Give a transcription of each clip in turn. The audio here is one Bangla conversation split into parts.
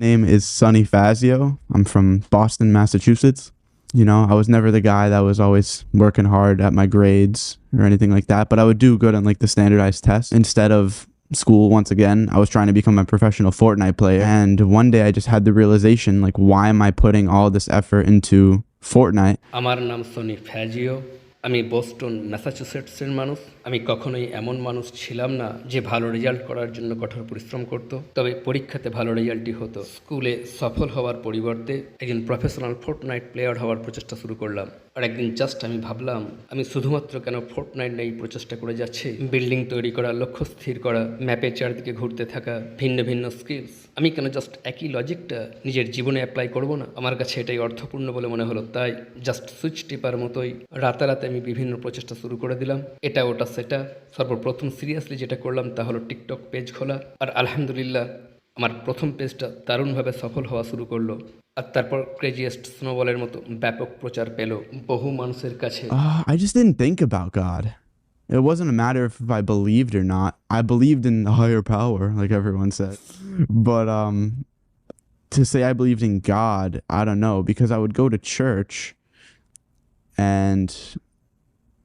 My name is Sonny Fazio. I'm from Boston, Massachusetts. You know, I was never the guy that was always working hard at my grades or anything like that, but I would do good on like the standardized tests. Instead of school, once again, I was trying to become a professional Fortnite player. And one day I just had the realization like, why am I putting all this effort into Fortnite? আমার নাম সনি ফ্যাজিও আমি বোস্টন ম্যাসাচুসেটসের মানুষ। আমি কখনোই এমন মানুষ ছিলাম না যে ভালো রেজাল্ট করার জন্য কঠোর পরিশ্রম করত। তবে পরীক্ষাতে ভালো রেজাল্টই হতো। স্কুলে সফল হওয়ার পরিবর্তে একজন প্রফেশনাল ফোর্ট নাইট প্লেয়ার হওয়ার প্রচেষ্টা শুরু করলাম। আর একদিন জাস্ট আমি ভাবলাম, আমি শুধুমাত্র কেন ফোর্ট নাইট নেই প্রচেষ্টা করে যাচ্ছি? বিল্ডিং তৈরি করা, লক্ষ্য স্থির করা ম্যাপের চারদিকে ঘুরতে থাকা, ভিন্ন ভিন্ন স্কিলস আমি কেন জাস্ট একই লজিকটা নিজের জীবনে অ্যাপ্লাই করব না? আমার কাছে এটাই অর্থপূর্ণ বলে মনে হলো। তাই জাস্ট সুইচ টিপার মতোই রাতারাতে আমি বিভিন্ন প্রচেষ্টা শুরু করে দিলাম এটা ওটা সেটা সর্বপ্রথম সিরিয়াসলি যেটা করলাম তা হলো টিকটক পেজ খোলা আর আলহামদুলিল্লাহ আমার প্রথম পেজটা দারুণভাবে সফল হওয়া শুরু করলো আর তারপর ক্রেজিয়েস্ট স্নোবলের মতো ব্যাপক প্রচার পেল বহু মানুষের কাছে Uh, I just didn't think about God. It wasn't a matter of if I believed or not. I believed in a higher power, like everyone said. But um to say I believed in God, I don't know, because I would go to church and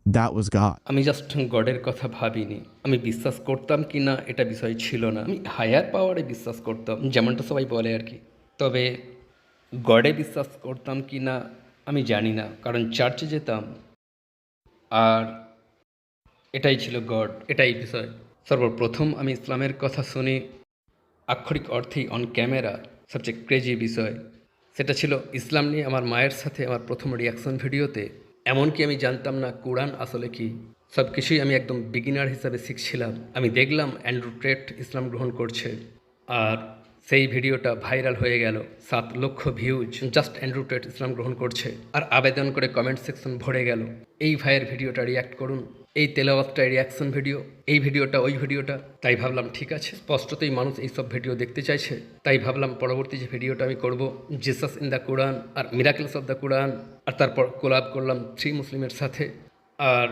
that was God. আমি জাস্ট গডের কথা ভাবিনি। আমি বিশ্বাস করতাম কি না, এটা বিষয় ছিল না। আমি হায়ার পাওয়ারে বিশ্বাস করতাম, যেমনটা সবাই বলে আর কি। তবে গডে বিশ্বাস করতাম কি না, আমি জানি না। কারণ চার্চে যেতাম, আর এটাই ছিল গড, এটাই বিষয়। সর্বপ্রথম আমি ইসলামের কথা শুনি আক্ষরিক অর্থেই অন ক্যামেরা সবচেয়ে ক্রেজি বিষয়। সেটা ছিল ইসলাম নিয়ে আমার মায়ের সাথে আমার প্রথম রিয়াকশন ভিডিওতে এমনকি আমি জানতাম না কোরআন আসলে কি। সব কিছুই আমি একদম বিগিনার হিসাবে শিখছিলাম। আমি দেখলাম অ্যান্ড্রু ট্রেট ইসলাম গ্রহণ করছে। আর সেই ভিডিওটা ভাইরাল হয়ে গেল। সাত লক্ষ ভিউজ জাস্ট অ্যান্ড্রু টেট ইসলাম গ্রহণ করছে। আর আবেদন করে কমেন্ট সেকশন ভরে গেল। এই ভাইয়ের ভিডিওটা রিয়াক্ট করুন। এই তেলাওয়াতটা রিয়াকশন ভিডিও এই ভিডিওটা ওই ভিডিওটা। তাই ভাবলাম, ঠিক আছে, স্পষ্টতই মানুষ এই সব ভিডিও দেখতে চাইছে। তাই ভাবলাম, পরবর্তী যে ভিডিওটা আমি করব জেসাস ইন দ্য কোরআন আর মিরাকেলস অফ দ্য কোরআন আর তারপর কোলাব করলাম থ্রি মুসলিমের সাথে। আর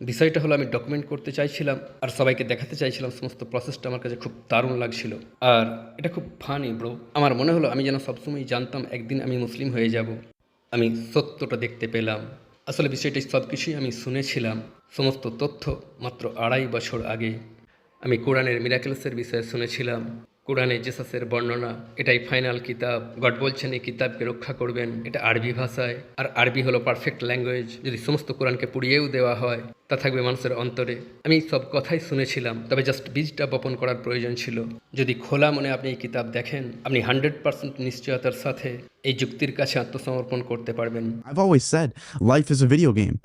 বিষয়টা হলো আমি ডকুমেন্ট করতে চাইছিলাম আর সবাইকে দেখাতে চাইছিলাম, সমস্ত প্রসেসটা আমার কাছে খুব দারুণ লাগছিল। আর এটা খুব ফানি ব্রো আমার মনে হলো আমি যেন সবসময় জানতাম একদিন আমি মুসলিম হয়ে যাব। আমি সত্যটা দেখতে পেলাম। আসলে বিষয়টি সব কিছুই আমি শুনেছিলাম, সমস্ত তথ্য মাত্র আড়াই বছর আগে। আমি কোরআনের মিরাকেলসের বিষয়ে শুনেছিলাম। কোরআনে জেসাসের বর্ণনা এটাই ফাইনাল কিতাব গড বলছেন এই কিতাবকে রক্ষা করবেন এটা আরবি ভাষায় আর আরবি হলো পারফেক্ট ল্যাঙ্গুয়েজ যদি সমস্ত কোরআনকে পুড়িয়েও দেওয়া হয় তা থাকবে মানুষের অন্তরে আমি সব কথাই শুনেছিলাম তবে জাস্ট বীজটা বপন করার প্রয়োজন ছিল যদি খোলা মনে আপনি এই কিতাব দেখেন আপনি হান্ড্রেড পার্সেন্ট নিশ্চয়তার সাথে এই যুক্তির কাছে আত্মসমর্পণ করতে পারবেন I've always said life is a video game.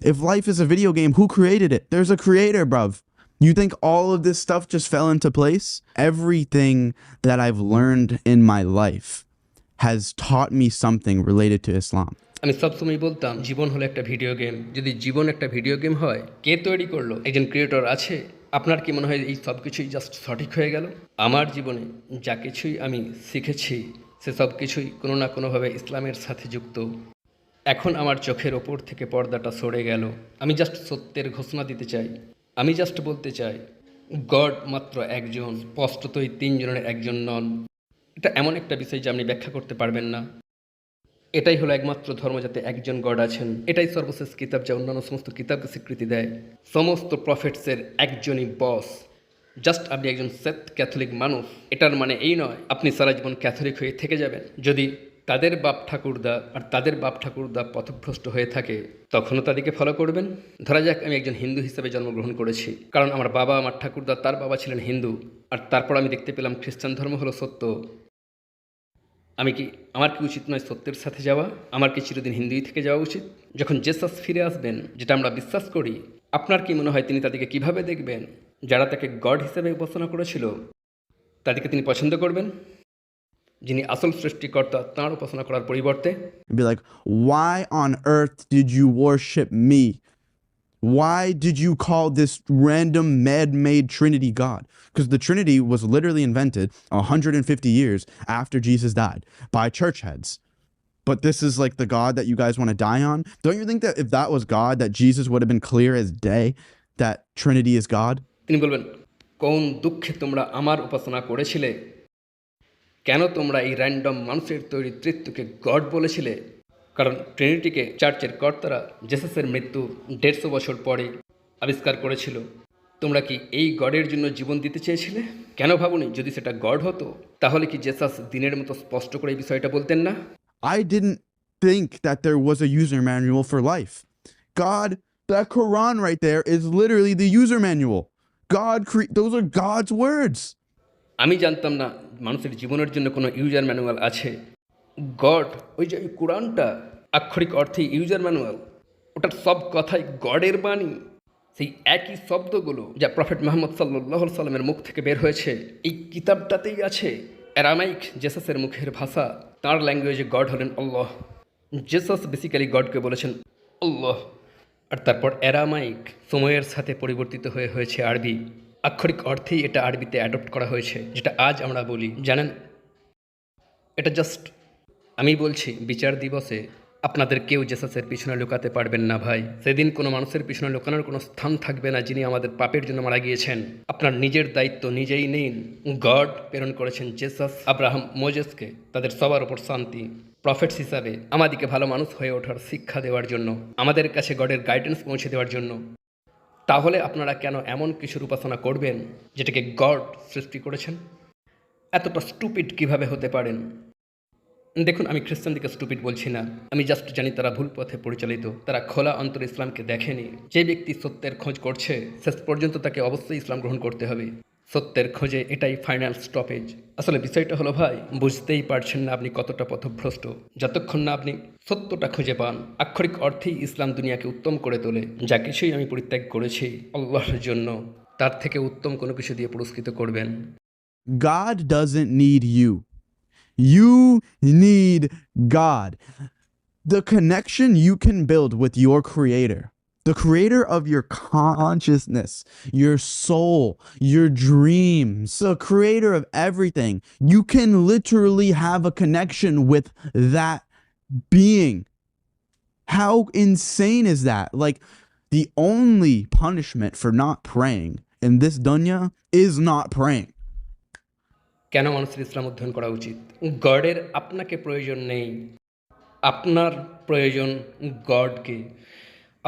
If life is a video game, who created it? There's a. You think all of this stuff just fell into place? Everything that I've learned in my life has taught me something related to Islam. আমি সবসময় বলতাম, জীবন হলো একটা ভিডিও গেম যদি জীবন একটা ভিডিও গেম হয়, কে তৈরি করল? একজন ক্রিয়েটর আছে, আপনার কি মনে হয় এই সব কিছুই জাস্ট সঠিক হয়ে গেল? আমার জীবনে যা কিছুই আমি শিখেছি, সে সব কিছুই কোনো না কোনোভাবে ইসলামের সাথে যুক্ত। এখন আমার চোখের ওপর থেকে পর্দাটা সরে গেল। আমি জাস্ট সত্যের ঘোষণা দিতে চাই। আমি জাস্ট বলতে চাই, গড মাত্র একজন, স্পষ্টতই তিনজনের একজন নন। এটা এমন একটা বিষয় যা আপনি ব্যাখ্যা করতে পারবেন না। এটাই হলো একমাত্র ধর্ম যাতে একজন গড আছেন। এটাই সর্বশেষ কিতাব যা অন্যান্য সমস্ত কিতাবকে স্বীকৃতি দেয়। সমস্ত প্রফেটসের একজনই বস। জাস্ট আপনি একজন সেত ক্যাথলিক মানুষ, এটার মানে এই নয়, আপনি সারা জীবন ক্যাথলিক হয়ে থেকে যাবেন। যদি তাদের বাপ ঠাকুরদা আর তাদের বাপ ঠাকুরদা পথভ্রষ্ট হয়ে থাকে, তখনও তাদেরকে ফলো করবেন। ধরা যাক আমি একজন হিন্দু হিসেবে জন্মগ্রহণ করেছি। কারণ আমার বাবা, আমার ঠাকুরদা তার বাবা ছিলেন হিন্দু। আর তারপর আমি দেখতে পেলাম খ্রিস্টান ধর্ম হলো সত্য। আমি কি, আমার কি উচিত নয় সত্যের সাথে যাওয়া? আমার কি চিরদিন হিন্দুই থেকে যাওয়া উচিত? যখন জেসাস ফিরে আসবেন, যেটা আমরা বিশ্বাস করি, আপনার কি মনে হয় তিনি তাদেরকে কীভাবে দেখবেন? যারা তাকে গড হিসেবে উপাসনা করেছিল, তাদেরকে তিনি পছন্দ করবেন? যিনি আসল সৃষ্টিকর্তা তাঁর উপাসনা করার পরিবর্তে And be like, why on earth did you worship me? Why did you call this random man made Trinity God? Because the Trinity was literally invented 150 years after Jesus died by church heads. But this is like the God that you guys want to die on? Don't you think that if that was God, that Jesus would have been clear as day that Trinity is God? তিনি বলবেন কোন দুঃখে তোমরা আমার উপাসনা করেছিলে কেন তোমরা এই র্যান্ডম মানুষের তৈরি তৃত্বকে গড বলেছিলে কারণ ট্রিনিটিকে চার্চের কর্তারা জেসাসের মৃত্যু দেড়শো বছর পরে আবিষ্কার করেছিল তোমরা কি এই গডের জন্য জীবন দিতে চেয়েছিলে কেন ভাবুনি যদি সেটা গড হতো তাহলে কি জেসাস দিনের মতো স্পষ্ট করে এই বিষয়টা বলতেন না I didn't think that there was a user manual for life. God, that Quran right there is literally the user manual. God, cre- those are God's words. আমি জানতাম না মানুষের জীবনের জন্য কোনো ইউজার ম্যানুয়াল আছে। গড ওই যে ওই কোরআনটা, আক্ষরিক অর্থে ইউজার ম্যানুয়াল ওটার সব কথাই গডের বাণী। সেই একই শব্দগুলো যা প্রফেট মোহাম্মদ সাল্লাহ সাল্লামের মুখ থেকে বের হয়েছে, এই কিতাবটাতেই আছে। অ্যারামাইক জেসাসের মুখের ভাষা, তাঁর ল্যাঙ্গুয়েজে গড হলেন আল্লাহ। জেসাস বেসিক্যালি গডকে বলেছেন আল্লাহ। আর তারপর অ্যারামাইক সময়ের সাথে পরিবর্তিত হয়ে হয়েছে আরবি। আক্ষরিক অর্থেই এটা আরবিতে অ্যাডপ্ট করা হয়েছে, যেটা আজ আমরা বলি। জানেন, এটা জাস্ট আমি বলছি, বিচার দিবসে আপনাদের কেউ জেসাসের পিছনে লুকাতে পারবেন না ভাই। সেদিন কোনো মানুষের পিছনে লুকানোর কোনো স্থান থাকবে না, যিনি আমাদের পাপের জন্য মারা গিয়েছেন। আপনার নিজের দায়িত্ব নিজেই নিন। গড প্রেরণ করেছেন জেসাস, আব্রাহাম, মোজেসকে, তাদের সবার ওপর শান্তি। প্রফেটস হিসাবে আমাদেরকে ভালো মানুষ হয়ে ওঠার শিক্ষা দেওয়ার জন্য, আমাদের কাছে গডের গাইডেন্স পৌঁছে দেওয়ার জন্য। তাহলে আপনারা কেন এমন কিছুর উপাসনা করবেন যেটাকে গড সৃষ্টি করেছেন? এতটা স্টুপিড কীভাবে হতে পারেন? দেখুন, আমি খ্রিস্টানদিকে স্টুপিড বলছি না। আমি জাস্ট জানি তারা ভুল পথে পরিচালিত। তারা খোলা অন্তর ইসলামকে দেখেনি। যে ব্যক্তি সত্যের খোঁজ করছে, শেষ পর্যন্ত তাকে অবশ্যই ইসলাম গ্রহণ করতে হবে। সত্যের খোঁজে এটাই ফাইনাল স্টপেজ আসলে বিষয়টা হলো ভাই বুঝতেই পারছেন না আপনি কতটা পথভ্রষ্ট। যতক্ষণ না আপনি সত্যটা খুঁজে পান আক্ষরিক অর্থেই ইসলাম দুনিয়াকে উত্তম করে তোলে। যা কিছুই আমি পরিত্যাগ করেছি আল্লাহর জন্য তার থেকে উত্তম কোনো কিছু দিয়ে পুরস্কৃত করবেন। God doesn't need you. You need God. The connection you can build with your creator, the creator of your consciousness, your soul, your dreams, the creator of everything. You can literally have a connection with that being. How insane is that? Like, the only punishment for not praying in this dunya is not praying. কেন মানুষের ইসলাম অধ্যয়ন করা উচিত গডের আপনাকে প্রয়োজন নেই আপনার প্রয়োজন গডকে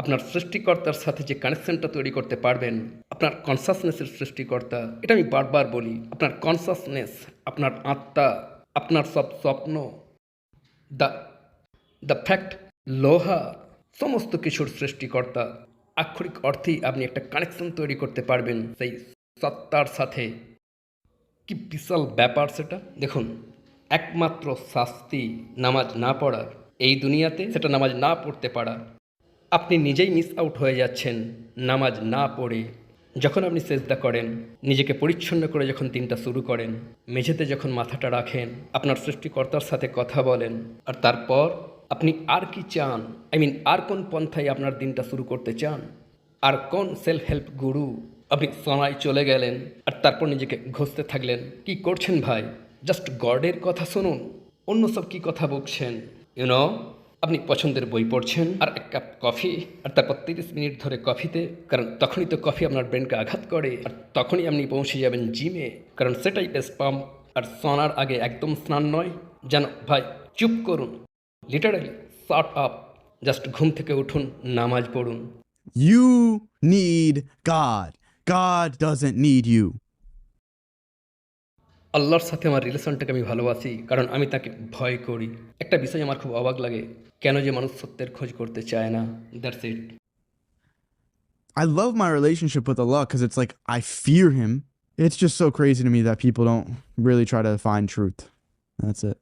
আপনার সৃষ্টিকর্তার সাথে যে কানেকশনটা তৈরি করতে পারবেন, আপনার কনসাসনেসের সৃষ্টিকর্তা, এটা আমি বারবার বলি, আপনার কনসাসনেস আপনার আত্মা, আপনার সব স্বপ্ন দ্য দ্য ফ্যাক্ট লোহা, সমস্ত কিছুর সৃষ্টিকর্তা, আক্ষরিক অর্থেই আপনি একটা কানেকশন তৈরি করতে পারবেন সেই সত্তার সাথে। কি বিশাল ব্যাপার সেটা? দেখুন, একমাত্র শাস্তি নামাজ না পড়ার, এই দুনিয়াতে সেটা নামাজ না পড়তে পারা আপনি নিজেই মিস আউট হয়ে যাচ্ছেন নামাজ না পড়ে। যখন আপনি সেজদা করেন, নিজেকে পরিচ্ছন্ন করে যখন দিনটা শুরু করেন, মেঝেতে যখন মাথাটা রাখেন, আপনার সৃষ্টিকর্তার সাথে কথা বলেন, আর তারপর আপনি আর কি চান? আই মিন আর কোন পন্থায় আপনার দিনটা শুরু করতে চান? আর কোন সেলফ হেল্প গুরু আপনি সনায় চলে গেলেন, আর তারপর নিজেকে ঘষতে থাকলেন। কি করছেন ভাই? জাস্ট গডের কথা শুনুন। অন্য সব কি কথা বলছেন ইউনো আপনি পছন্দের বই পড়ছেন আর এক কাপ কফি আর তারপর তিরিশ মিনিট ধরে কফিতে কারণ তখনই তো কফি আপনার ব্রেনকে আঘাত করে আর তখনই আপনি পৌঁছে যাবেন জিমে কারণ সেটাই বেস্ট পাম্প আর সনার আগে একদম স্নান নয়। যেন ভাই চুপ করুন। লিটারালি শর্ট আপ জাস্ট ঘুম থেকে উঠুন নামাজ পড়ুন। You need God. God doesn't need you আল্লাহর সাথে আমার রিলেশনটাকে আমি ভালোবাসি কারণ আমি তাকে ভয় করি। একটা বিষয় আমার খুব অবাক লাগে। কেন যে মানুষ সত্যের খোঁজ করতে চায় না that's it I love my relationship with Allah because it's like I fear Him. It's just so crazy to me that people don't really try to find truth. That's it.